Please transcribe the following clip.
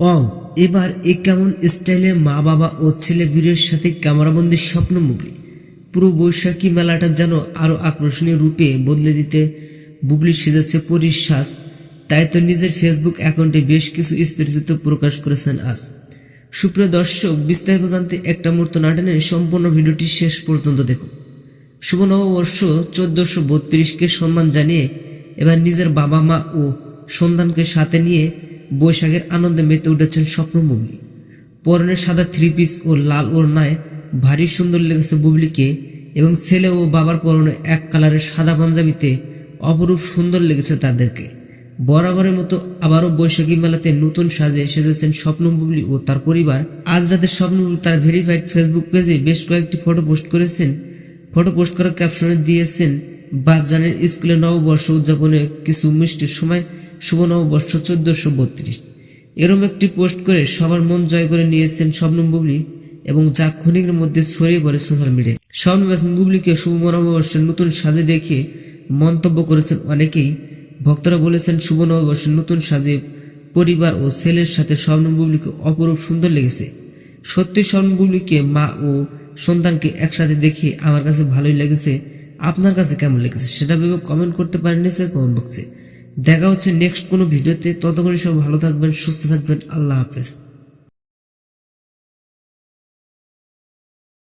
ও এবার এ কেমন স্টাইলে মা বাবা ও ছেলে বীরের সাথে ক্যামেরাবন্দির স্বপ্ন মুভি পুরো বৈশাখী মেলাটা যেন আরও আকর্ষণীয় রূপে বদলে দিতে বুবলি সেজেছে পরিশ্বাস তাই তো নিজের ফেসবুক অ্যাকাউন্টে বেশ কিছু স্থিরচিত্র প্রকাশ করেছেন আজ। সুপ্রিয় দর্শক, বিস্তারিত জানতে একটা মুহূর্ত না টেনে সম্পূর্ণ ভিডিওটি শেষ পর্যন্ত দেখুন। শুভ নববর্ষ, চোদ্দশো বত্রিশকে সম্মান জানিয়ে এবার নিজের বাবা মা ও সন্তানকে সাথে নিয়ে বৈশাখের আনন্দে মেতে উঠেছেন স্বপ্ন বুবলি পরনে সাদা থ্রি পিস ও লাল ওড়নায় ভারী সুন্দর লেগেছে বুবলিকে এবং ছেলে ও বাবার পরনে এক কালারের সাদা পাঞ্জাবিতে অপরূপ সুন্দর লেগেছে তাদেরকে। বরাবরের মতো আবারও বৈশাখী মেলাতে নতুন সাজে সেজেছেন স্বপ্ন বুবলি ও তার পরিবার। আজ রাতে স্বপ্নবুবলি তার ভেরিফাইড ফেসবুক পেজে বেশ কয়েকটি ফটো পোস্ট করেছেন। ফটো পোস্ট করার ক্যাপশনে দিয়েছেন, বাপজানের স্কুলে নববর্ষ উদযাপনে কিছু মিষ্টির সময় শুভ নববর্ষ চোদ্দশো বত্রিশ। এরম একটি পোস্ট করে সবার মন জয় করে নিয়েছেন স্বপ্ন বুবলি এবং যা ক্ষণিকের মধ্যে ছড়িয়ে পড়ে সোশ্যাল মিডিয়ায়। স্বপ্ন বুবলিকে শুভ নববর্ষের নতুন সাজে দেখে মন্তব্য করেছেন অনেকেই। ভক্তরা বলেছেন, শুভ নববর্ষের নতুন সাজে পরিবার ও ছেলের সাথে স্বপ্ন বুবলিকে অপরূপ সুন্দর লেগেছে। সত্যি স্বর্ণ বুবলিকে মা ও সন্তানকে একসাথে দেখে আমার কাছে ভালোই লেগেছে। আপনার কাছে কেমন লেগেছে সেটা ভেবে কমেন্ট করতে পারেন স্যার কমেন্ট বক্সে। দেখা হচ্ছে নেক্সট কোনো ভিডিওতে। ততক্ষণ সব ভালো থাকবেন সুস্থ থাকবেন। আল্লাহ হাফেজ।